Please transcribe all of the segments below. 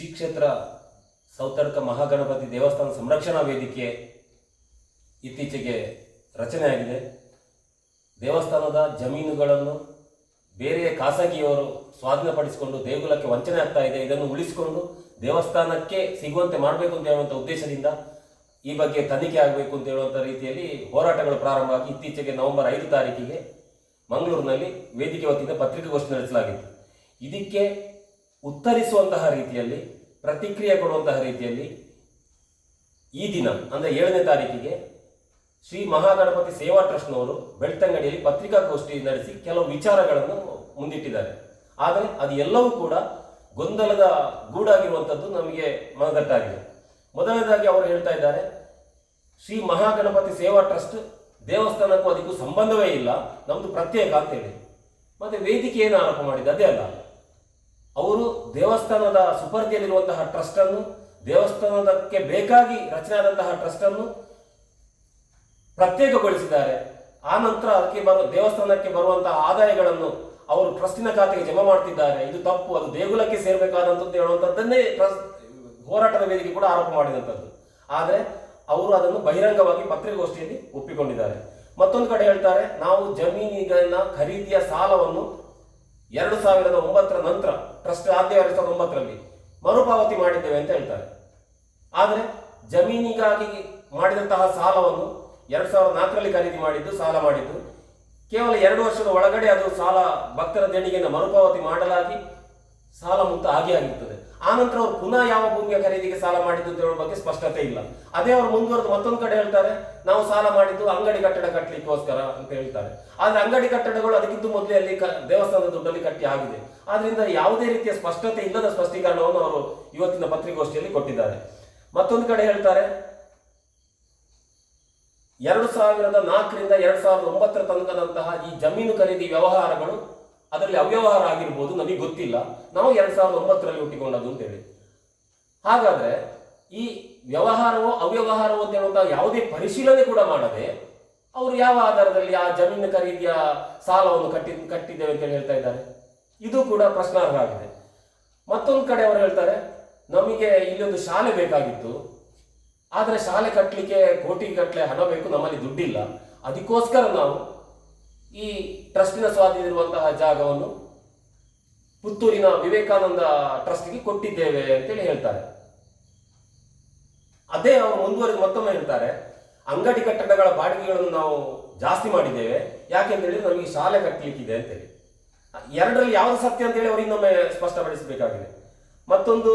ಶ್ರೀ ಕ್ಷೇತ್ರ ಸೌತಡ್ಕ ಮಹಾಗಣಪತಿ ದೇವಸ್ಥಾನ ಸಂರಕ್ಷಣಾ ವೇದಿಕೆ ಇತ್ತೀಚೆಗೆ ರಚನೆಯಾಗಿದೆ ದೇವಸ್ಥಾನದ ಜಮೀನುಗಳನ್ನು ಬೇರೆ ಖಾಸಗಿಯವರು ಸ್ವಾಧೀನಪಡಿಸಿಕೊಂಡು ದೇಗುಲಕ್ಕೆ ವಂಚನೆ ಆಗ್ತಾ ಇದೆ. ಇದನ್ನು ಉಳಿಸಿಕೊಂಡು ದೇವಸ್ಥಾನಕ್ಕೆ ಸಿಗುವಂತೆ ಮಾಡಬೇಕು ಅಂತ ಹೇಳುವಂಥ ಉದ್ದೇಶದಿಂದ ಈ ಬಗ್ಗೆ ತನಿಖೆ ಆಗಬೇಕು ಅಂತ ಹೇಳುವಂಥ ರೀತಿಯಲ್ಲಿ ಹೋರಾಟಗಳು ಪ್ರಾರಂಭ ಆಗಿ ಇತ್ತೀಚೆಗೆ ನವೆಂಬರ್ ಐದು ತಾರೀಕಿಗೆ ಮಂಗಳೂರಿನಲ್ಲಿ ವೇದಿಕೆ ವತಿಯಿಂದ ಪತ್ರಿಕಾಗೋಷ್ಠಿ ನಡೆಸಲಾಗಿತ್ತು. ಇದಕ್ಕೆ ಉತ್ತರಿಸುವಂತಹ ರೀತಿಯಲ್ಲಿ, ಪ್ರತಿಕ್ರಿಯೆ ಕೊಡುವಂತಹ ರೀತಿಯಲ್ಲಿ ಈ ದಿನ, ಅಂದರೆ ಏಳನೇ ತಾರೀಕಿಗೆ ಶ್ರೀ ಮಹಾಗಣಪತಿ ಸೇವಾ ಟ್ರಸ್ಟ್ನವರು ಬೆಳ್ತಂಗಡಿಯಲ್ಲಿ ಪತ್ರಿಕಾಗೋಷ್ಠಿ ನಡೆಸಿ ಕೆಲವು ವಿಚಾರಗಳನ್ನು ಮುಂದಿಟ್ಟಿದ್ದಾರೆ. ಆದರೆ ಅದು ಎಲ್ಲವೂ ಕೂಡ ಗೊಂದಲದ ಗೂಡಾಗಿರುವಂಥದ್ದು ನಮಗೆ ಮನದಟ್ಟಾಗಿದೆ. ಮೊದಲನೇದಾಗಿ ಅವರು ಹೇಳ್ತಾ ಇದ್ದಾರೆ, ಶ್ರೀ ಮಹಾಗಣಪತಿ ಸೇವಾ ಟ್ರಸ್ಟ್ ದೇವಸ್ಥಾನಕ್ಕೂ ಅದಕ್ಕೂ ಸಂಬಂಧವೇ ಇಲ್ಲ ನಮ್ಮದು ಪ್ರತ್ಯೇಕ ಅಂತೇಳಿ. ಮತ್ತೆ ವೇದಿಕೆ ಏನು ಆರೋಪ ಮಾಡಿದ್ದು? ಅದೇ ಅಲ್ಲ. ಅವರು ದೇವಸ್ಥಾನದ ಸುಪರ್ದಿಯಲ್ಲಿರುವಂತಹ ಟ್ರಸ್ಟ್ ಅನ್ನು ದೇವಸ್ಥಾನದಕ್ಕೆ ಬೇಕಾಗಿ ರಚನೆ ಆದಂತಹ ಟ್ರಸ್ಟ್ ಅನ್ನು ಪ್ರತ್ಯೇಕಗೊಳಿಸಿದ್ದಾರೆ. ಆ ನಂತರ ಅದಕ್ಕೆ ಬರುವ, ದೇವಸ್ಥಾನಕ್ಕೆ ಬರುವಂತಹ ಆದಾಯಗಳನ್ನು ಅವರು ಟ್ರಸ್ಟಿನ ಖಾತೆಗೆ ಜಮಾ ಮಾಡ್ತಿದ್ದಾರೆ. ಇದು ತಪ್ಪು, ಅದು ದೇಗುಲಕ್ಕೆ ಸೇರ್ಬೇಕಾದಂಥದ್ದು ಹೇಳುವಂಥದ್ದನ್ನೇ ಟ್ರಸ್ಟ್ ಹೋರಾಟದ ವೇದಿಕೆ ಕೂಡ ಆರೋಪ ಮಾಡಿದಂಥದ್ದು. ಆದರೆ ಅವರು ಅದನ್ನು ಬಹಿರಂಗವಾಗಿ ಪತ್ರಿಕಾಗೋಷ್ಠಿಯಲ್ಲಿ ಒಪ್ಪಿಕೊಂಡಿದ್ದಾರೆ. ಮತ್ತೊಂದು ಕಡೆ ಹೇಳ್ತಾರೆ, ನಾವು ಜಮೀನಿನ ಖರೀದಿಯ ಸಾಲವನ್ನು ಎರಡು ಸಾವಿರದ ಒಂಬತ್ತರ ನಂತರ ಟ್ರಸ್ಟ್ ಆದ್ಯ ಎರಡು ಸಾವಿರದ ಒಂಬತ್ತರಲ್ಲಿ ಮರುಪಾವತಿ ಮಾಡಿದ್ದೇವೆ ಅಂತ ಹೇಳ್ತಾರೆ. ಆದರೆ ಜಮೀನಿಗಾಗಿ ಮಾಡಿದಂತಹ ಸಾಲವನ್ನು ಎರಡು ಸಾವಿರದ ನಾಲ್ಕರಲ್ಲಿ ಖರೀದಿ ಮಾಡಿದ್ದು, ಸಾಲ ಮಾಡಿದ್ದು, ಕೇವಲ ಎರಡು ವರ್ಷದ ಒಳಗಡೆ ಅದು ಸಾಲ ಭಕ್ತರ ದೇಣಿಗೆಯನ್ನು ಮರುಪಾವತಿ ಮಾಡಲಾಗಿ ಸಾಲ ಮುಕ್ತ ಆಗೇ ಆಗಿರ್ತದೆ. ಆನಂತರ ಅವರು ಪುನಃ ಯಾವ ಭೂಮಿಯ ಖರೀದಿಗೆ ಸಾಲ ಮಾಡಿದ್ದು ಅಂತ ಹೇಳೋ ಬಗ್ಗೆ ಸ್ಪಷ್ಟತೆ ಇಲ್ಲ. ಅದೇ ಅವರು ಮುಂದುವರೆದು ಮತ್ತೊಂದು ಕಡೆ ಹೇಳ್ತಾರೆ, ನಾವು ಸಾಲ ಮಾಡಿದ್ದು ಅಂಗಡಿ ಕಟ್ಟಡ ಕಟ್ಟಲಿಕ್ಕೋಸ್ಕರ ಅಂತ ಹೇಳ್ತಾರೆ. ಆದ್ರೆ ಅಂಗಡಿ ಕಟ್ಟಡಗಳು ಅದಕ್ಕಿಂತ ಮೊದಲೇ ಅಲ್ಲಿ ದೇವಸ್ಥಾನದ ದುಡ್ಡಲ್ಲಿ ಕಟ್ಟಿ ಆಗಿದೆ. ಆದ್ರಿಂದ ಯಾವುದೇ ರೀತಿಯ ಸ್ಪಷ್ಟತೆ ಇಲ್ಲದ ಸ್ಪಷ್ಟೀಕರಣವನ್ನು ಅವರು ಇವತ್ತಿನ ಪತ್ರಿಕೋಷ್ಠಿಯಲ್ಲಿ ಕೊಟ್ಟಿದ್ದಾರೆ. ಮತ್ತೊಂದು ಕಡೆ ಹೇಳ್ತಾರೆ, ಎರಡು ಸಾವಿರದ ನಾಲ್ಕರಿಂದ ಎರಡು ಸಾವಿರದ ಒಂಬತ್ತರ ತನಕದಂತಹ ಈ ಜಮೀನು ಖರೀದಿ ವ್ಯವಹಾರಗಳು ಅದರಲ್ಲಿ ಅವ್ಯವಹಾರ ಆಗಿರ್ಬೋದು, ನಮಗೆ ಗೊತ್ತಿಲ್ಲ. ನಾವು ಎರಡ್ ಸಾವಿರದ ಒಂಬತ್ತರಲ್ಲಿ ಹುಟ್ಟಿಕೊಂಡದ್ದು ಅಂತ ಹೇಳಿ. ಹಾಗಾದ್ರೆ ಈ ವ್ಯವಹಾರವೋ, ಅವ್ಯವಹಾರವೋ ಅಂತ ಹೇಳುವಂತಹ ಯಾವುದೇ ಪರಿಶೀಲನೆ ಕೂಡ ಮಾಡದೆ, ಅವರು ಯಾವ ಆಧಾರದಲ್ಲಿ ಆ ಜಮೀನು ಖರೀದಿಯ ಸಾಲವನ್ನು ಕಟ್ಟಿ, ಕಟ್ಟಿದ್ದೇವೆ ಅಂತ ಹೇಳ್ತಾ ಇದ್ದಾರೆ. ಇದು ಕೂಡ ಪ್ರಶ್ನಾರ್ಹ ಆಗಿದೆ. ಮತ್ತೊಂದು ಕಡೆ ಅವರು ಹೇಳ್ತಾರೆ, ನಮಗೆ ಇಲ್ಲೊಂದು ಶಾಲೆ ಬೇಕಾಗಿತ್ತು. ಆದರೆ ಶಾಲೆ ಕಟ್ಟಲಿಕ್ಕೆ ಕೋಟಿ ಕಟ್ಟಲೆ ಹಣ ಬೇಕು, ನಮ್ಮಲ್ಲಿ ದುಡ್ಡಿಲ್ಲ. ಅದಕ್ಕೋಸ್ಕರ ನಾವು ಈ ಟ್ರಸ್ಟಿನ ಸ್ವಾಧೀನ ಇರುವಂತಹ ಜಾಗವನ್ನು ಪುತ್ತೂರಿನ ವಿವೇಕಾನಂದ ಟ್ರಸ್ಟ್ಗೆ ಕೊಟ್ಟಿದ್ದೇವೆ ಅಂತೇಳಿ ಹೇಳ್ತಾರೆ. ಅದೇ ಅವರು ಮುಂದುವರೆದು ಮತ್ತೊಮ್ಮೆ ಹೇಳ್ತಾರೆ, ಅಂಗಡಿ ಕಟ್ಟಡಗಳ ಬಾಡಿಗೆಗಳನ್ನು ನಾವು ಜಾಸ್ತಿ ಮಾಡಿದ್ದೇವೆ ಯಾಕೆಂತೇಳಿ ನಮಗೆ ಶಾಲೆ ಕಟ್ಟಲಿಕ್ಕಿದೆ ಅಂತೇಳಿ. ಎರಡರಲ್ಲಿ ಯಾವುದು ಸತ್ಯ ಅಂತೇಳಿ ಅವರು ಇನ್ನೊಮ್ಮೆ ಸ್ಪಷ್ಟಪಡಿಸಬೇಕಾಗಿದೆ. ಮತ್ತೊಂದು,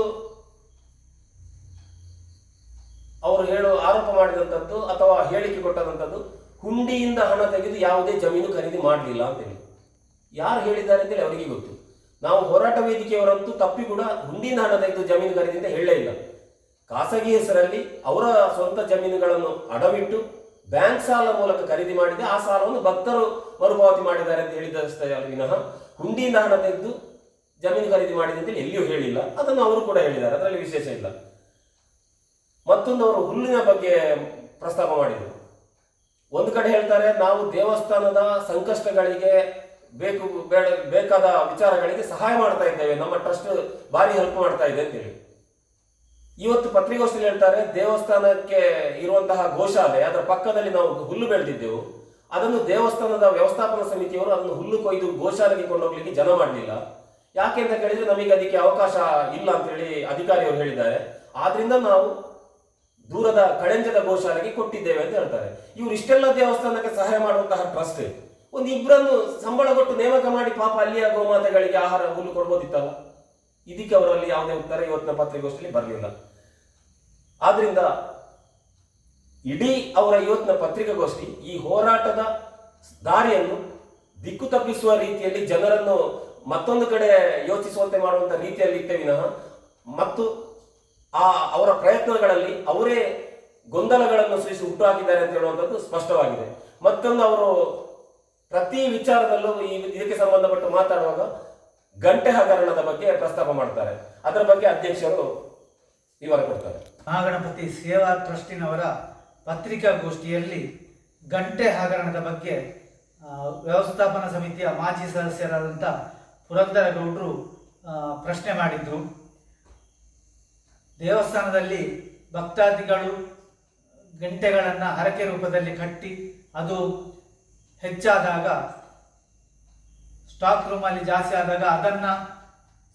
ಅವರು ಹೇಳುವ ಆರೋಪ ಮಾಡಿದಂಥದ್ದು ಅಥವಾ ಹೇಳಿಕೆ ಕೊಟ್ಟದಂಥದ್ದು ಹುಂಡಿಯಿಂದ ಹಣ ತೆಗೆದು ಯಾವುದೇ ಜಮೀನು ಖರೀದಿ ಮಾಡಲಿಲ್ಲ ಅಂತೇಳಿ. ಯಾರು ಹೇಳಿದ್ದಾರೆ ಅಂತೇಳಿ ಅವರಿಗೆ ಗೊತ್ತು. ನಾವು ಹೋರಾಟ ವೇದಿಕೆಯವರಂತೂ ತಪ್ಪಿ ಕೂಡ ಹುಂಡಿಯಿಂದ ಹಣ ತೆಗೆದು ಜಮೀನು ಖರೀದಿ ಅಂತ ಹೇಳಲೇ ಇಲ್ಲ. ಖಾಸಗಿ ಹೆಸರಲ್ಲಿ ಅವರ ಸ್ವಂತ ಜಮೀನುಗಳನ್ನು ಅಡವಿಟ್ಟು ಬ್ಯಾಂಕ್ ಸಾಲ ಮೂಲಕ ಖರೀದಿ ಮಾಡಿದೆ. ಆ ಸಾಲವನ್ನು ಭಕ್ತರು ಮರುಪಾವತಿ ಮಾಡಿದ್ದಾರೆ ಅಂತ ಹೇಳಿದಷ್ಟೇ ವಿನಃ. ಹುಂಡಿಯಿಂದ ಹಣ ತೆಗೆದು ಜಮೀನು ಖರೀದಿ ಮಾಡಿದೆ ಅಂತೇಳಿ ಎಲ್ಲಿಯೂ ಹೇಳಿಲ್ಲ. ಅದನ್ನು ಅವರು ಕೂಡ ಹೇಳಿದ್ದಾರೆ. ಅದರಲ್ಲಿ ವಿಶೇಷ ಇಲ್ಲ. ಮತ್ತೊಂದು ಅವರು ಹುಲ್ಲಿನ ಬಗ್ಗೆ ಪ್ರಸ್ತಾಪ ಮಾಡಿದರು. ಒಂದು ಕಡೆ ಹೇಳ್ತಾರೆ ನಾವು ದೇವಸ್ಥಾನದ ಸಂಕಷ್ಟಗಳಿಗೆ ಬೇಕು, ಬೇಡ, ಬೇಕಾದ ವಿಚಾರಗಳಿಗೆ ಸಹಾಯ ಮಾಡ್ತಾ ಇದ್ದೇವೆ, ನಮ್ಮ ಟ್ರಸ್ಟ್ ಭಾರಿ ಹೆಲ್ಪ್ ಮಾಡ್ತಾ ಇದೆ ಅಂತೇಳಿ. ಇವತ್ತು ಪತ್ರಿಕೋಷ್ಠಿಯಲ್ಲಿ ಹೇಳ್ತಾರೆ, ದೇವಸ್ಥಾನಕ್ಕೆ ಇರುವಂತಹ ಗೋಶಾಲೆ, ಅದರ ಪಕ್ಕದಲ್ಲಿ ನಾವು ಹುಲ್ಲು ಬೆಳೆದಿದ್ದೆವು. ಅದನ್ನು ದೇವಸ್ಥಾನದ ವ್ಯವಸ್ಥಾಪನಾ ಸಮಿತಿಯವರು ಅದನ್ನು ಹುಲ್ಲು ಕೊಯ್ದು ಗೋಶಾಲೆಗೆ ಕೊಂಡೋಗ್ಲಿಕ್ಕೆ ಜನ ಮಾಡಲಿಲ್ಲ. ಯಾಕೆ ಅಂತ ಕೇಳಿದ್ರೆ ನಮಗೆ ಅದಕ್ಕೆ ಅವಕಾಶ ಇಲ್ಲ ಅಂತ ಹೇಳಿ ಅಧಿಕಾರಿಯವರು ಹೇಳಿದ್ದಾರೆ. ಆದ್ರಿಂದ ನಾವು ದೂರದ ಕಳೆಂಜದ ಗೋಶಾಲೆಗೆ ಕೊಟ್ಟಿದ್ದೇವೆ ಅಂತ ಹೇಳ್ತಾರೆ. ಇವರು ಇಷ್ಟೆಲ್ಲ ದೇವಸ್ಥಾನಕ್ಕೆ ಸಹಾಯ ಮಾಡುವಂತಹ ಟ್ರಸ್ಟ್ ಒಂದು ಇಬ್ಬರನ್ನು ಸಂಬಳ ಕೊಟ್ಟು ನೇಮಕ ಮಾಡಿ ಪಾಪ ಅಲ್ಲಿಯ ಗೋಮಾತೆಗಳಿಗೆ ಆಹಾರ ಹುಲ್ಲು ಕೊಡ್ಬೋದಿತ್ತಲ್ಲ? ಇದಕ್ಕೆ ಅವರಲ್ಲಿ ಯಾವುದೇ ಉತ್ತರ ಇವತ್ತಿನ ಪತ್ರಿಕೋಷ್ಠಿಯಲ್ಲಿ ಬರಲಿಲ್ಲ. ಆದ್ರಿಂದ ಇಡೀ ಅವರ ಇವತ್ತಿನ ಪತ್ರಿಕಾಗೋಷ್ಠಿ ಈ ಹೋರಾಟದ ದಾರಿಯನ್ನು ದಿಕ್ಕು ತಪ್ಪಿಸುವ ರೀತಿಯಲ್ಲಿ ಜನರನ್ನು ಮತ್ತೊಂದು ಕಡೆ ಯೋಚಿಸುವಂತೆ ಮಾಡುವಂತಹ ರೀತಿಯಲ್ಲಿ ವಿನಃ, ಮತ್ತು ಆ ಅವರ ಪ್ರಯತ್ನಗಳಲ್ಲಿ ಅವರೇ ಗೊಂದಲಗಳನ್ನು ಸೃಷ್ಟಿ ಹುಟ್ಟುಹಾಕಿದ್ದಾರೆ ಅಂತ ಹೇಳುವಂಥದ್ದು ಸ್ಪಷ್ಟವಾಗಿದೆ. ಮತ್ತೊಂದು ಅವರು ಪ್ರತಿ ವಿಚಾರದಲ್ಲೂ ಈ ಇದಕ್ಕೆ ಸಂಬಂಧಪಟ್ಟು ಮಾತಾಡುವಾಗ ಗಂಟೆ ಹಗರಣದ ಬಗ್ಗೆ ಪ್ರಸ್ತಾಪ ಮಾಡ್ತಾರೆ. ಅದರ ಬಗ್ಗೆ ಅಧ್ಯಕ್ಷರು ವಿವರ ಕೊಡ್ತಾರೆ. ಮಹಾಗಣಪತಿ ಸೇವಾ ಟ್ರಸ್ಟಿನವರ ಪತ್ರಿಕಾಗೋಷ್ಠಿಯಲ್ಲಿ ಗಂಟೆ ಹಗರಣದ ಬಗ್ಗೆ ವ್ಯವಸ್ಥಾಪನಾ ಸಮಿತಿಯ ಮಾಜಿ ಸದಸ್ಯರಾದಂಥ ಪುರಂದರ ಗೌಡ್ರು ಪ್ರಶ್ನೆ ಮಾಡಿದ್ರು. ದೇವಸ್ಥಾನದಲ್ಲಿ ಭಕ್ತಾದಿಗಳು ಗಂಟೆಗಳನ್ನು ಹರಕೆ ರೂಪದಲ್ಲಿ ಕಟ್ಟಿ ಅದು ಹೆಚ್ಚಾದಾಗ ಸ್ಟಾಕ್ ರೂಮಲ್ಲಿ ಜಾಸ್ತಿ ಆದಾಗ ಅದನ್ನು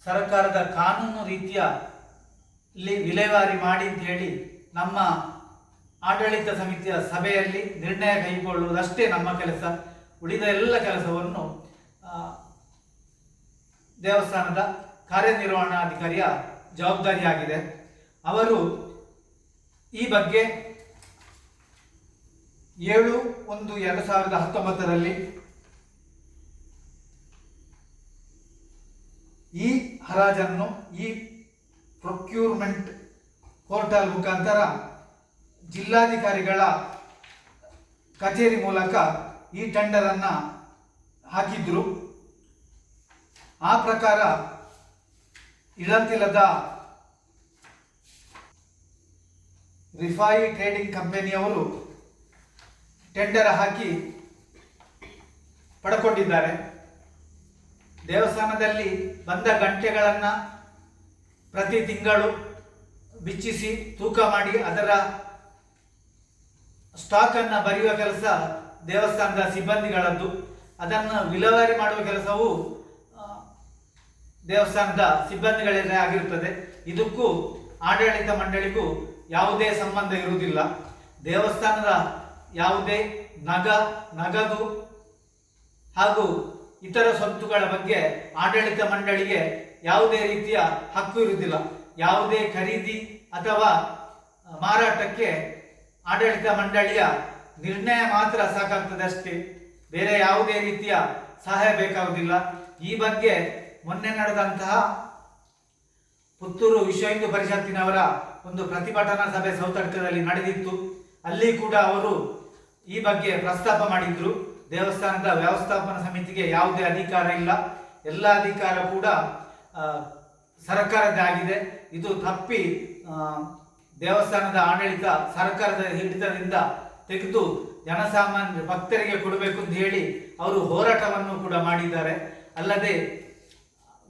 ಸರ್ಕಾರದ ಕಾನೂನು ರೀತಿಯ ಇಲ್ಲಿ ವಿಲೇವಾರಿ ಮಾಡಿ ಅಂತ ಹೇಳಿ ನಮ್ಮ ಆಡಳಿತ ಸಮಿತಿಯ ಸಭೆಯಲ್ಲಿ ನಿರ್ಣಯ ಕೈಗೊಳ್ಳುವುದಷ್ಟೇ ನಮ್ಮ ಕೆಲಸ. ಉಳಿದ ಎಲ್ಲ ಕೆಲಸವನ್ನು ದೇವಸ್ಥಾನದ ಕಾರ್ಯನಿರ್ವಹಣಾಧಿಕಾರಿಯ ಜವಾಬ್ದಾರಿಯಾಗಿದೆ. ಅವರು ಈ ಬಗ್ಗೆ ಏಳು ಒಂದು ಎರಡು ಸಾವಿರದ ಹತ್ತೊಂಬತ್ತರಲ್ಲಿ ಈ ಹರಾಜನ್ನು ಈ ಪ್ರೊಕ್ಯೂರ್ಮೆಂಟ್ ಪೋರ್ಟಲ್ ಮುಖಾಂತರ ಜಿಲ್ಲಾಧಿಕಾರಿಗಳ ಕಚೇರಿ ಮೂಲಕ ಈ ಟೆಂಡರನ್ನು ಹಾಕಿದ್ರು. ಆ ಪ್ರಕಾರ ಇಳಂತಿಲದ ರಿಫಾಯಿ ಟ್ರೇಡಿಂಗ್ ಕಂಪನಿಯವರು ಟೆಂಡರ್ ಹಾಕಿ ಪಡ್ಕೊಂಡಿದ್ದಾರೆ. ದೇವಸ್ಥಾನದಲ್ಲಿ ಬಂದ ಗಂಟೆಗಳನ್ನು ಪ್ರತಿ ತಿಂಗಳು ಬಿಚ್ಚಿಸಿ ತೂಕ ಮಾಡಿ ಅದರ ಸ್ಟಾಕನ್ನು ಬರೆಯುವ ಕೆಲಸ ದೇವಸ್ಥಾನದ ಸಿಬ್ಬಂದಿಗಳದ್ದು. ಅದನ್ನು ವಿಲೇವಾರಿ ಮಾಡುವ ಕೆಲಸವು ದೇವಸ್ಥಾನದ ಸಿಬ್ಬಂದಿಗಳೇ ಆಗಿರುತ್ತದೆ. ಇದಕ್ಕೂ ಆಡಳಿತ ಮಂಡಳಿಗೂ ಯಾವುದೇ ಸಂಬಂಧ ಇರುವುದಿಲ್ಲ. ದೇವಸ್ಥಾನದ ಯಾವುದೇ ನಗ, ನಗದು ಹಾಗೂ ಇತರ ಸ್ವತ್ತುಗಳ ಬಗ್ಗೆ ಆಡಳಿತ ಮಂಡಳಿಗೆ ಯಾವುದೇ ರೀತಿಯ ಹಕ್ಕು ಇರುವುದಿಲ್ಲ. ಯಾವುದೇ ಖರೀದಿ ಅಥವಾ ಮಾರಾಟಕ್ಕೆ ಆಡಳಿತ ಮಂಡಳಿಯ ನಿರ್ಣಯ ಮಾತ್ರ ಸಾಕಾಗ್ತದೆ ಅಷ್ಟೇ ಬೇರೆ ಯಾವುದೇ ರೀತಿಯ ಸಹಾಯ ಬೇಕಾಗುವುದಿಲ್ಲ. ಈ ಬಗ್ಗೆ ಮೊನ್ನೆ ನಡೆದಂತಹ ಪುತ್ತೂರು ವಿಶ್ವ ಹಿಂದೂ ಪರಿಷತ್ತಿನವರ ಒಂದು ಪ್ರತಿಭಟನಾ ಸಭೆ ಸೌತಡ್ಕದಲ್ಲಿ ನಡೆದಿತ್ತು. ಅಲ್ಲಿ ಕೂಡ ಅವರು ಈ ಬಗ್ಗೆ ಪ್ರಸ್ತಾಪ ಮಾಡಿದ್ರು. ದೇವಸ್ಥಾನದ ವ್ಯವಸ್ಥಾಪನ ಸಮಿತಿಗೆ ಯಾವುದೇ ಅಧಿಕಾರ ಇಲ್ಲ. ಎಲ್ಲ ಅಧಿಕಾರ ಕೂಡ ಸರ್ಕಾರದ್ದಾಗಿದೆ ಇದು ತಪ್ಪಿ ದೇವಸ್ಥಾನದ ಆಡಳಿತ ಸರ್ಕಾರದ ಹಿಡಿತದಿಂದ ತೆಗೆದು ಜನಸಾಮಾನ್ಯ ಭಕ್ತರಿಗೆ ಕೊಡಬೇಕು ಅಂತ ಹೇಳಿ ಅವರು ಹೋರಾಟವನ್ನು ಕೂಡ ಮಾಡಿದ್ದಾರೆ. ಅಲ್ಲದೆ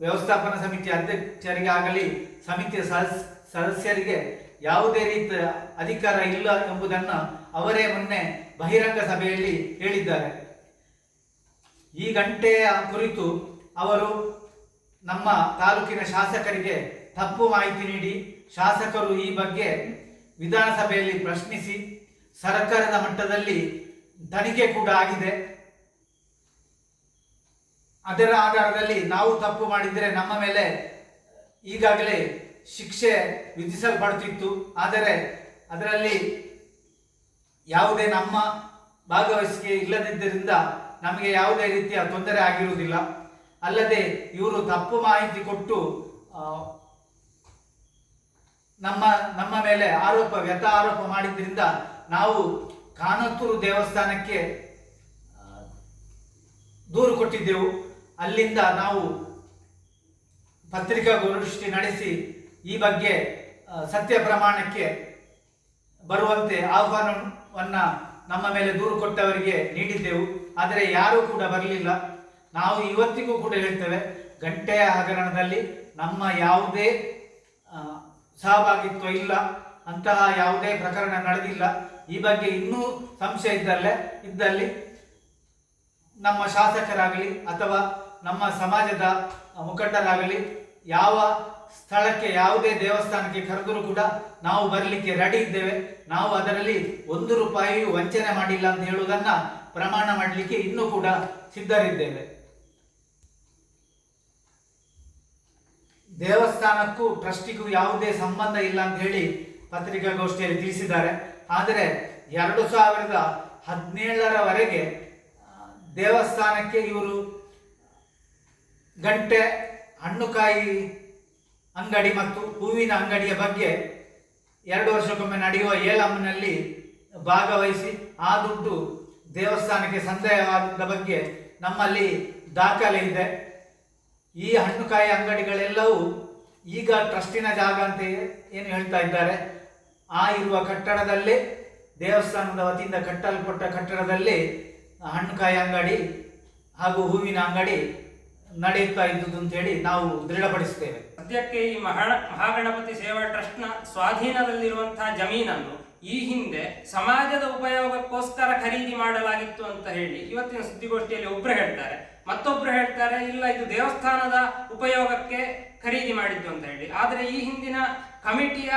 ವ್ಯವಸ್ಥಾಪನಾ ಸಮಿತಿ ಅಧ್ಯಕ್ಷರಿಗಾಗಲಿ ಸಮಿತಿಯ ಸದಸ್- ಸದಸ್ಯರಿಗೆ ಯಾವುದೇ ರೀತಿಯ ಅಧಿಕಾರ ಇಲ್ಲ ಎಂಬುದನ್ನು ಅವರೇ ಮೊನ್ನೆ ಬಹಿರಂಗ ಸಭೆಯಲ್ಲಿ ಹೇಳಿದ್ದಾರೆ. ಈ ಗಂಟೆಯ ಕುರಿತು ಅವರು ನಮ್ಮ ತಾಲೂಕಿನ ಶಾಸಕರಿಗೆ ತಪ್ಪು ಮಾಹಿತಿ ನೀಡಿ, ಶಾಸಕರು ಈ ಬಗ್ಗೆ ವಿಧಾನಸಭೆಯಲ್ಲಿ ಪ್ರಶ್ನಿಸಿ, ಸರ್ಕಾರದ ಮಟ್ಟದಲ್ಲಿ ತನಿಖೆ ಕೂಡ ಆಗಿದೆ. ಅದರ ಆಧಾರದಲ್ಲಿ ನಾವು ತಪ್ಪು ಮಾಡಿದರೆ ನಮ್ಮ ಮೇಲೆ ಈಗಾಗಲೇ ಶಿಕ್ಷೆ ವಿಧಿಸಲ್ಪಡುತ್ತಿತ್ತು ಆದರೆ ಅದರಲ್ಲಿ ಯಾವುದೇ ನಮ್ಮ ಭಾಗವಹಿಸಿಕೆ ಇಲ್ಲದಿದ್ದರಿಂದ ನಮಗೆ ಯಾವುದೇ ರೀತಿಯ ತೊಂದರೆ ಆಗಿರುವುದಿಲ್ಲ. ಅಲ್ಲದೆ ಇವರು ತಪ್ಪು ಮಾಹಿತಿ ಕೊಟ್ಟು ನಮ್ಮ ನಮ್ಮ ಮೇಲೆ ಆರೋಪ ವ್ಯಥ ಆರೋಪ ಮಾಡಿದ್ದರಿಂದ ನಾವು ಕಾನತ್ತೂರು ದೇವಸ್ಥಾನಕ್ಕೆ ದೂರು ಕೊಟ್ಟಿದ್ದೆವು. ಅಲ್ಲಿಂದ ನಾವು ಪತ್ರಿಕಾಗೋಷ್ಠಿ ನಡೆಸಿ ಈ ಬಗ್ಗೆ ಸತ್ಯ ಪ್ರಮಾಣಕ್ಕೆ ಬರುವಂತೆ ಆಹ್ವಾನವನ್ನ ನಮ್ಮ ಮೇಲೆ ದೂರು ಕೊಟ್ಟವರಿಗೆ ನೀಡಿದ್ದೆವು. ಆದರೆ ಯಾರೂ ಕೂಡ ಬರಲಿಲ್ಲ. ನಾವು ಇವತ್ತಿಗೂ ಕೂಡ ಹೇಳ್ತೇವೆ, ಗಂಟೆಯ ಹಗರಣದಲ್ಲಿ ನಮ್ಮ ಯಾವುದೇ ಸಹಭಾಗಿತ್ವ ಇಲ್ಲ. ಅಂತಹ ಯಾವುದೇ ಪ್ರಕರಣ ನಡೆದಿಲ್ಲ. ಈ ಬಗ್ಗೆ ಇನ್ನೂ ಸಂಶಯ ಇದ್ದಲ್ಲೇ, ಇದ್ದಲ್ಲಿ ನಮ್ಮ ಶಾಸಕರಾಗಲಿ ಅಥವಾ ನಮ್ಮ ಸಮಾಜದ ಮುಖಂಡರಾಗಲಿ ಯಾವ ಸ್ಥಳಕ್ಕೆ ಯಾವುದೇ ದೇವಸ್ಥಾನಕ್ಕೆ ಕರೆದರೂ ಕೂಡ ನಾವು ಬರಲಿಕ್ಕೆ ರೆಡಿ ಇದ್ದೇವೆ. ನಾವು ಅದರಲ್ಲಿ ಒಂದು ರೂಪಾಯಿಯೂ ವಂಚನೆ ಮಾಡಿಲ್ಲ ಅಂತ ಹೇಳುವುದನ್ನ ಪ್ರಮಾಣ ಮಾಡಲಿಕ್ಕೆ ಇನ್ನೂ ಕೂಡ ಸಿದ್ಧರಿದ್ದೇವೆ. ದೇವಸ್ಥಾನಕ್ಕೂ ಟ್ರಸ್ಟಿಗೂ ಯಾವುದೇ ಸಂಬಂಧ ಇಲ್ಲ ಅಂತ ಹೇಳಿ ಪತ್ರಿಕಾಗೋಷ್ಠಿಯಲ್ಲಿ ತಿಳಿಸಿದ್ದಾರೆ. ಆದರೆ ಎರಡು ಸಾವಿರದ ಹದಿನೇಳರವರೆಗೆ ದೇವಸ್ಥಾನಕ್ಕೆ ಇವರು ಗಂಟೆ ಹಣ್ಣುಕಾಯಿ ಅಂಗಡಿ ಮತ್ತು ಹೂವಿನ ಅಂಗಡಿಯ ಬಗ್ಗೆ ಎರಡು ವರ್ಷಕ್ಕೊಮ್ಮೆ ನಡೆಯುವ ಏಲಂನಲ್ಲಿ ಭಾಗವಹಿಸಿ ಆ ದುಡ್ಡು ದೇವಸ್ಥಾನಕ್ಕೆ ಸಂದಾಯವಾದ ಬಗ್ಗೆ ನಮ್ಮಲ್ಲಿ ದಾಖಲೆ ಇದೆ. ಈ ಹಣ್ಣುಕಾಯಿ ಅಂಗಡಿಗಳೆಲ್ಲವೂ ಈಗ ಟ್ರಸ್ಟಿನ ಜಾಗ ಅಂತ ಏನು ಹೇಳ್ತಾ ಇದ್ದಾರೆ. ಆ ಇರುವ ಕಟ್ಟಡದಲ್ಲಿ, ದೇವಸ್ಥಾನದ ವತಿಯಿಂದ ಕಟ್ಟಲ್ಪಟ್ಟ ಕಟ್ಟಡದಲ್ಲಿ ಹಣ್ಣುಕಾಯಿ ಅಂಗಡಿ ಹಾಗೂ ಹೂವಿನ ಅಂಗಡಿ ನಡೆಯುತ್ತಾ ಇದ್ದುದು ಅಂತ ಹೇಳಿ ನಾವು ದೃಢಪಡಿಸುತ್ತೇವೆ. ಸದ್ಯಕ್ಕೆ ಈ ಮಹಾ, ಮಹಾಗಣಪತಿ ಸೇವಾ ಟ್ರಸ್ಟ್ನ ಸ್ವಾಧೀನದಲ್ಲಿರುವಂತಹ ಜಮೀನನ್ನು ಈ ಹಿಂದೆ ಸಮಾಜದ ಉಪಯೋಗಕ್ಕೋಸ್ಕರ ಖರೀದಿ ಮಾಡಲಾಗಿತ್ತು ಅಂತ ಹೇಳಿ ಇವತ್ತಿನ ಸುದ್ದಿಗೋಷ್ಠಿಯಲ್ಲಿ ಒಬ್ರು ಹೇಳ್ತಾರೆ. ಮತ್ತೊಬ್ರು ಹೇಳ್ತಾರೆ, ಇಲ್ಲ, ಇದು ದೇವಸ್ಥಾನದ ಉಪಯೋಗಕ್ಕೆ ಖರೀದಿ ಮಾಡಿದ್ದು ಅಂತ ಹೇಳಿ. ಆದರೆ ಈ ಹಿಂದಿನ ಕಮಿಟಿಯ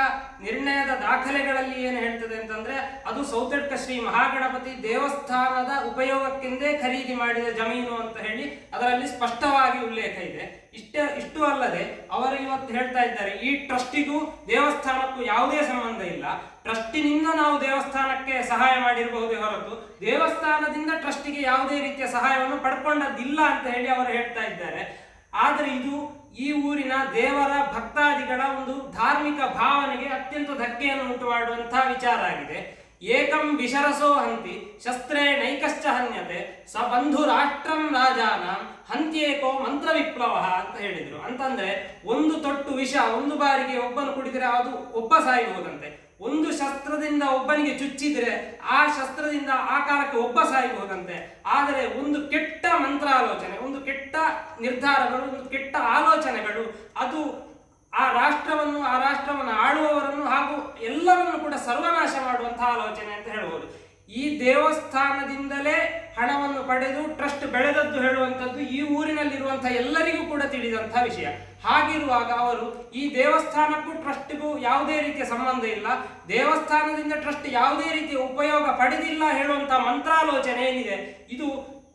ನಿರ್ಣಯದ ದಾಖಲೆಗಳಲ್ಲಿ ಏನು ಹೇಳ್ತದೆ ಅಂತಂದ್ರೆ ಅದು ಸೌತಡ್ಕ ಶ್ರೀ ಮಹಾಗಣಪತಿ ದೇವಸ್ಥಾನದ ಉಪಯೋಗಕ್ಕೆಂದೇ ಖರೀದಿ ಮಾಡಿದ ಜಮೀನು ಅಂತ ಹೇಳಿ ಅದರಲ್ಲಿ ಸ್ಪಷ್ಟವಾಗಿ ಉಲ್ಲೇಖ ಇದೆ. ಇಷ್ಟೇ, ಇಷ್ಟು ಅಲ್ಲದೆ ಅವರು ಇವತ್ತು ಹೇಳ್ತಾ ಇದ್ದಾರೆ, ಈ ಟ್ರಸ್ಟಿಗೂ ದೇವಸ್ಥಾನಕ್ಕೂ ಯಾವುದೇ ಸಂಬಂಧ ಇಲ್ಲ. ಟ್ರಸ್ಟಿನಿಂದ ನಾವು ದೇವಸ್ಥಾನಕ್ಕೆ ಸಹಾಯ ಮಾಡಿರಬಹುದೇ ಹೊರತು ದೇವಸ್ಥಾನದಿಂದ ಟ್ರಸ್ಟಿಗೆ ಯಾವುದೇ ರೀತಿಯ ಸಹಾಯವನ್ನು ಪಡ್ಕೊಂಡದ್ದಿಲ್ಲ ಅಂತ ಹೇಳಿ ಅವರು ಹೇಳ್ತಾ ಇದ್ದಾರೆ. ಆದರೆ ಇದು ಈ ಊರಿನ ದೇವರ ಭಕ್ತಾದಿಗಳ ಧಾರ್ಮಿಕ ಭಾವನೆಗೆ ಅತ್ಯಂತ ಧಕ್ಕೆಯನ್ನು ಉಂಟು ಮಾಡುವಂತಹ ವಿಚಾರ ಆಗಿದೆ. ಏಕಂ ವಿಶರಸೋ ಹಂತಿ, ಶಸ್ತ್ರೇ ನೈಕಶ್ಚ ಹನ್ಯತೆ, ಸ ಬಂಧು ರಾಷ್ಟ್ರಂ ರಾಜಾನ, ಹಂತ್ಯೇಕೋ ಮಂತ್ರ ವಿಪ್ಲವ ಅಂತ ಹೇಳಿದ್ರು. ಅಂತಂದ್ರೆ ಒಂದು ತೊಟ್ಟು ವಿಷ ಒಂದು ಬಾರಿಗೆ ಒಬ್ಬನು ಕುಡಿದರೆ ಅದು ಒಬ್ಬ ಸಾಯಬಹುದಂತೆ ಒಂದು ಶಸ್ತ್ರದಿಂದ ಒಬ್ಬನಿಗೆ ಚುಚ್ಚಿದ್ರೆ ಆ ಶಸ್ತ್ರದಿಂದ ಆ ಕಾಲಕ್ಕೆ ಒಬ್ಬ ಸಾಯಬಹುದಂತೆ ಆದರೆ ಒಂದು ಕೆಟ್ಟ ಮಂತ್ರಾಲೋಚನೆ, ಒಂದು ಕೆಟ್ಟ ನಿರ್ಧಾರಗಳು, ಒಂದು ಕೆಟ್ಟ ಆಲೋಚನೆಗಳು ಅದು ಆ ರಾಷ್ಟ್ರವನ್ನು ಆ ರಾಷ್ಟ್ರವನ್ನು ಆಳುವವರನ್ನು ಹಾಗೂ ಎಲ್ಲರನ್ನು ಕೂಡ ಸರ್ವನಾಶ ಮಾಡುವಂತಹ ಆಲೋಚನೆ ಅಂತ ಹೇಳ್ಬೋದು ಈ ದೇವಸ್ಥಾನದಿಂದಲೇ ಹಣವನ್ನು ಪಡೆದು ಟ್ರಸ್ಟ್ ಬೆಳೆದದ್ದು ಹೇಳುವಂಥದ್ದು ಈ ಊರಿನಲ್ಲಿರುವಂತಹ ಎಲ್ಲರಿಗೂ ಕೂಡ ತಿಳಿದಂತಹ ವಿಷಯ. ಹಾಗಿರುವಾಗ ಅವರು ಈ ದೇವಸ್ಥಾನಕ್ಕೂ ಟ್ರಸ್ಟ್ಗೂ ಯಾವುದೇ ರೀತಿಯ ಸಂಬಂಧ ಇಲ್ಲ. ದೇವಸ್ಥಾನದಿಂದ ಟ್ರಸ್ಟ್ ಯಾವುದೇ ರೀತಿಯ ಉಪಯೋಗ ಪಡೆದಿಲ್ಲ ಹೇಳುವಂತಹ ಮಂತ್ರಾಲೋಚನೆ ಏನಿದೆ? ಇದು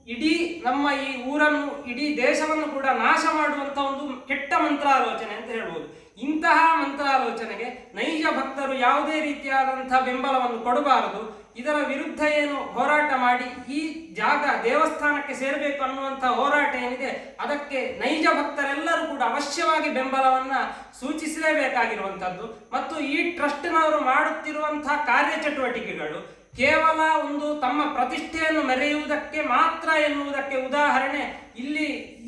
ಇಡೀ ನಮ್ಮ ಈ ಊರನ್ನು, ಇಡೀ ದೇಶವನ್ನು ಕೂಡ ನಾಶ ಮಾಡುವಂಥ ಒಂದು ಕೆಟ್ಟ ಮಂತ್ರಾಲೋಚನೆ ಅಂತ ಹೇಳ್ಬೋದು. ಇಂತಹ ಮಂತ್ರಾಲೋಚನೆಗೆ ನೈಜ ಭಕ್ತರು ಯಾವುದೇ ರೀತಿಯಾದಂಥ ಬೆಂಬಲವನ್ನು ಕೊಡಬಾರದು. ಇದರ ವಿರುದ್ಧ ಏನು ಹೋರಾಟ ಮಾಡಿ ಈ ಜಾಗ ದೇವಸ್ಥಾನಕ್ಕೆ ಸೇರಬೇಕು ಅನ್ನುವಂಥ ಹೋರಾಟ ಏನಿದೆ, ಅದಕ್ಕೆ ನೈಜ ಭಕ್ತರೆಲ್ಲರೂ ಕೂಡ ಅವಶ್ಯವಾಗಿ ಬೆಂಬಲವನ್ನ ಸೂಚಿಸಲೇಬೇಕಾಗಿರುವಂಥದ್ದು. ಮತ್ತು ಈ ಟ್ರಸ್ಟ್ನವರು ಮಾಡುತ್ತಿರುವಂತಹ ಕಾರ್ಯಚಟುವಟಿಕೆಗಳು ಕೇವಲ ಒಂದು ತಮ್ಮ ಪ್ರತಿಷ್ಠೆಯನ್ನು ಮೆರೆಯುವುದಕ್ಕೆ ಮಾತ್ರ ಎನ್ನುವುದಕ್ಕೆ ಉದಾಹರಣೆ, ಇಲ್ಲಿ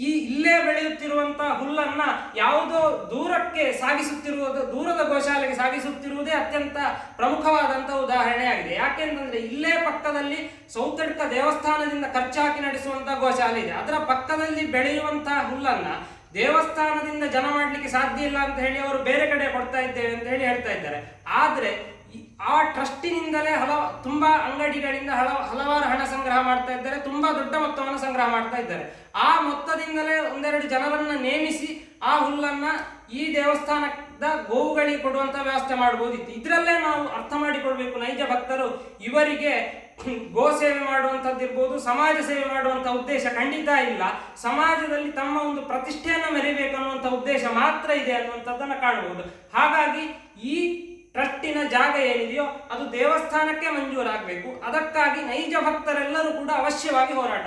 ಈ ಇಲ್ಲೇ ಬೆಳೆಯುತ್ತಿರುವಂತಹ ಹುಲ್ಲನ್ನ ಯಾವುದೋ ದೂರಕ್ಕೆ ಸಾಗಿಸುತ್ತಿರುವುದು, ದೂರದ ಗೋಶಾಲೆಗೆ ಸಾಗಿಸುತ್ತಿರುವುದೇ ಅತ್ಯಂತ ಪ್ರಮುಖವಾದಂತಹ ಉದಾಹರಣೆಯಾಗಿದೆ. ಯಾಕೆಂತಂದ್ರೆ ಇಲ್ಲೇ ಪಕ್ಕದಲ್ಲಿ ಸೌತಡ್ಕ ದೇವಸ್ಥಾನದಿಂದ ಖರ್ಚಾಕಿ ನಡೆಸುವಂತಹ ಗೋಶಾಲೆ ಇದೆ. ಅದರ ಪಕ್ಕದಲ್ಲಿ ಬೆಳೆಯುವಂತಹ ಹುಲ್ಲನ್ನ ದೇವಸ್ಥಾನದಿಂದ ಜನ ಮಾಡಲಿಕ್ಕೆ ಸಾಧ್ಯ ಇಲ್ಲ ಅಂತ ಹೇಳಿ ಅವರು ಬೇರೆ ಕಡೆ ಕೊಡ್ತಾ ಇದ್ದೇವೆ ಅಂತ ಹೇಳಿ ಹೇಳ್ತಾ ಇದ್ದಾರೆ. ಆದ್ರೆ ಆ ಟ್ರಸ್ಟಿನಿಂದಲೇ ಹಲ ತುಂಬಾ ಅಂಗಡಿಗಳಿಂದ ಹಲ ಹಲವಾರು ಹಣ ಸಂಗ್ರಹ ಮಾಡ್ತಾ ಇದ್ದಾರೆ, ತುಂಬಾ ದೊಡ್ಡ ಮೊತ್ತವನ್ನು ಸಂಗ್ರಹ ಮಾಡ್ತಾ ಇದ್ದಾರೆ. ಆ ಮೊತ್ತದಿಂದಲೇ ಒಂದೆರಡು ಜನರನ್ನ ನೇಮಿಸಿ ಆ ಹುಲ್ಲನ್ನ ಈ ದೇವಸ್ಥಾನದ ಗೋವುಗಳಿಗೆ ಕೊಡುವಂತ ವ್ಯವಸ್ಥೆ ಮಾಡಬಹುದಿತ್ತು ಇದರಲ್ಲೇ ನಾವು ಅರ್ಥ ಮಾಡಿಕೊಳ್ಬೇಕು. ನೈಜ ಭಕ್ತರು ಇವರಿಗೆ ಗೋ ಸೇವೆ ಮಾಡುವಂಥದ್ದಿರ್ಬೋದು ಸಮಾಜ ಸೇವೆ ಮಾಡುವಂಥ ಉದ್ದೇಶ ಖಂಡಿತ ಇಲ್ಲ. ಸಮಾಜದಲ್ಲಿ ತಮ್ಮ ಒಂದು ಪ್ರತಿಷ್ಠೆಯನ್ನು ಮೆರಿಬೇಕು ಅನ್ನುವಂಥ ಉದ್ದೇಶ ಮಾತ್ರ ಇದೆ ಅನ್ನುವಂಥದ್ದನ್ನು ಕಾಣಬಹುದು ಹಾಗಾಗಿ ಈ ಟ್ರಸ್ಟಿನ ಜಾಗ ಏನಿದೆಯೋ ಅದು ದೇವಸ್ಥಾನಕ್ಕೆ ಮಂಜೂರಾಗಬೇಕು ಅದಕ್ಕಾಗಿ ನೈಜ ಭಕ್ತರೆಲ್ಲರೂ ಕೂಡ ಅವಶ್ಯವಾಗಿ ಹೋರಾಟ.